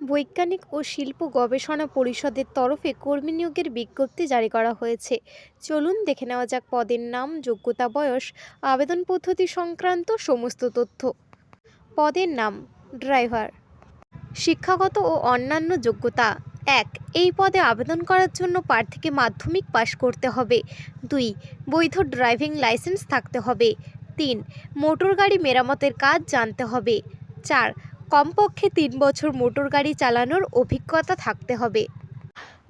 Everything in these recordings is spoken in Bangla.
বৈজ্ঞানিক ও শিল্প গবেষণা পরিষদের তরফে কর্মী নিয়োগের বিজ্ঞপ্তি জারি করা হয়েছে। চলুন দেখে নেওয়া যাক পদের নাম, যোগ্যতা, বয়স, আবেদন পদ্ধতি সংক্রান্ত সমস্ত তথ্য। পদের নাম, ড্রাইভার। শিক্ষাগত ও অন্যান্য যোগ্যতা। এক, এই পদে আবেদন করার জন্য প্রার্থীকে মাধ্যমিক পাশ করতে হবে। দুই, বৈধ ড্রাইভিং লাইসেন্স থাকতে হবে। তিন মোটর গাড়ি মেরামতের কাজ জানতে হবে। চার কমপক্ষে তিন বছর মোটর গাড়ি চালানোর অভিজ্ঞতা থাকতে হবে।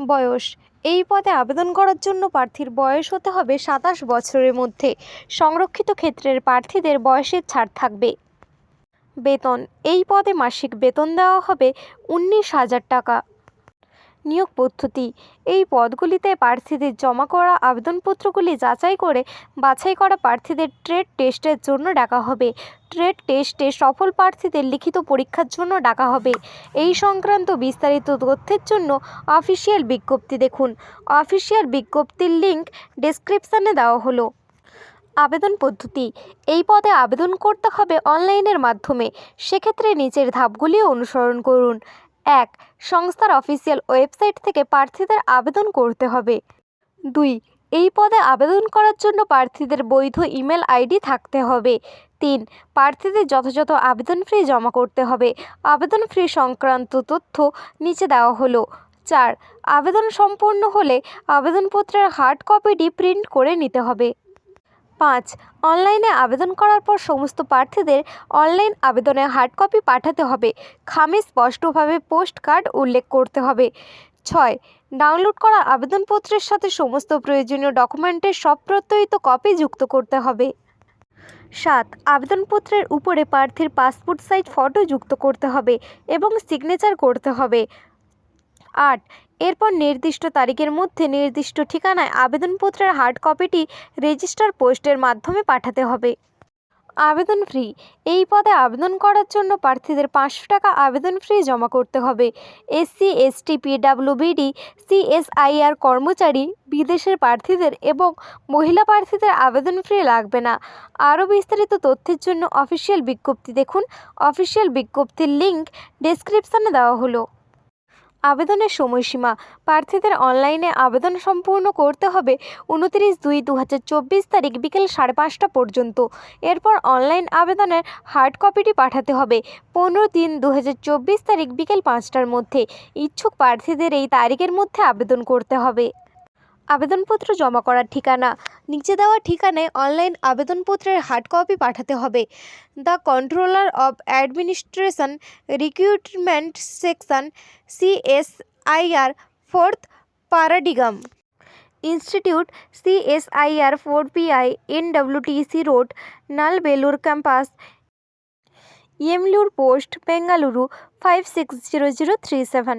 বয়স। এই পদে আবেদন করার জন্য প্রার্থীর বয়স হতে হবে সাতাশ বছরের মধ্যে। সংরক্ষিত ক্ষেত্রের প্রার্থীদের বয়সের ছাড় থাকবে। বেতন। এই পদে মাসিক বেতন দেওয়া হবে উনিশ হাজার টাকা। নিয়োগ পদ্ধতি। এই পদগুলিতে প্রার্থীদের জমা করা আবেদনপত্রগুলি যাচাই করে বাছাই করা প্রার্থীদের ট্রেড টেস্টের জন্য ডাকা হবে। ট্রেড টেস্টে সফল প্রার্থীদের লিখিত পরীক্ষার জন্য ডাকা হবে। এই সংক্রান্ত বিস্তারিত তথ্যের জন্য অফিসিয়াল বিজ্ঞপ্তি দেখুন। অফিসিয়াল বিজ্ঞপ্তির লিঙ্ক ডেসক্রিপশানে দেওয়া হলো। আবেদন পদ্ধতি। এই পদে আবেদন করতে হবে অনলাইনের মাধ্যমে। সেক্ষেত্রে নিচের ধাপগুলি অনুসরণ করুন। এক, সংস্থার অফিসিয়াল ওয়েবসাইট থেকে প্রার্থীদের আবেদন করতে হবে। দুই, এই পদে আবেদন করার জন্য প্রার্থীদের বৈধ ইমেল আইডি থাকতে হবে। তিন, প্রার্থীদের যথাযথ আবেদন ফি জমা করতে হবে। আবেদন ফি সংক্রান্ত তথ্য নিচে দেওয়া হলো। চার, আবেদন সম্পূর্ণ হলে আবেদনপত্রের হার্ড কপিটি প্রিন্ট করে নিতে হবে। পাঁচ, অনলাইনে আবেদন করার পর সমস্ত প্রার্থীদের অনলাইন আবেদনে হার্ড কপি পাঠাতে হবে। খামে স্পষ্টভাবে পোস্ট কার্ড উল্লেখ করতে হবে। ছয়, ডাউনলোড করা আবেদনপত্রের সাথে সমস্ত প্রয়োজনীয় ডকুমেন্টের সব প্রত্যয়িত কপি যুক্ত করতে হবে। সাত, আবেদনপত্রের উপরে প্রার্থীর পাসপোর্ট সাইজ ফটো যুক্ত করতে হবে এবং সিগনেচার করতে হবে। আট। এরপর নির্দিষ্ট তারিখের মধ্যে নির্দিষ্ট ঠিকানায় আবেদনপত্রের হার্ড কপিটি রেজিস্টার পোস্টের মাধ্যমে পাঠাতে হবে। আবেদন ফ্রি এই পদে আবেদন করার জন্য প্রার্থীদের পাঁচশো টাকা আবেদন ফ্রি জমা করতে হবে। এসসি, এসটি, পিডাব্লিউবিডি, সিএসআইআর কর্মচারী, বিদেশের প্রার্থীদের এবং মহিলা প্রার্থীদের আবেদন ফ্রি লাগবে না। আরও বিস্তারিত তথ্যের জন্য অফিসিয়াল বিজ্ঞপ্তি দেখুন। অফিসিয়াল বিজ্ঞপ্তির লিঙ্ক ডেসক্রিপশানে দেওয়া হলো। আবেদনের সময়সীমা। প্রার্থীদের অনলাইনে আবেদন সম্পূর্ণ করতে হবে উনত্রিশ দুই দু তারিখ বিকেল সাড়ে পাঁচটা পর্যন্ত। এরপর অনলাইন আবেদনের হার্ড কপিটি পাঠাতে হবে পনেরো তিন দু তারিখ বিকেল পাঁচটার মধ্যে। ইচ্ছুক প্রার্থীদের এই তারিখের মধ্যে আবেদন করতে হবে। আবেদনপত্র জমা করার ঠিকানা। নিচে দেওয়া ঠিকানায় অনলাইন আবেদনপত্রের হার্ড কপি পাঠাতে হবে। The controller of administration recruitment section CSIR fourth paradigm institute CSIR four PI NWTC road, Nalbelur campus. Yemalur post, Bengaluru five six zero zero three seven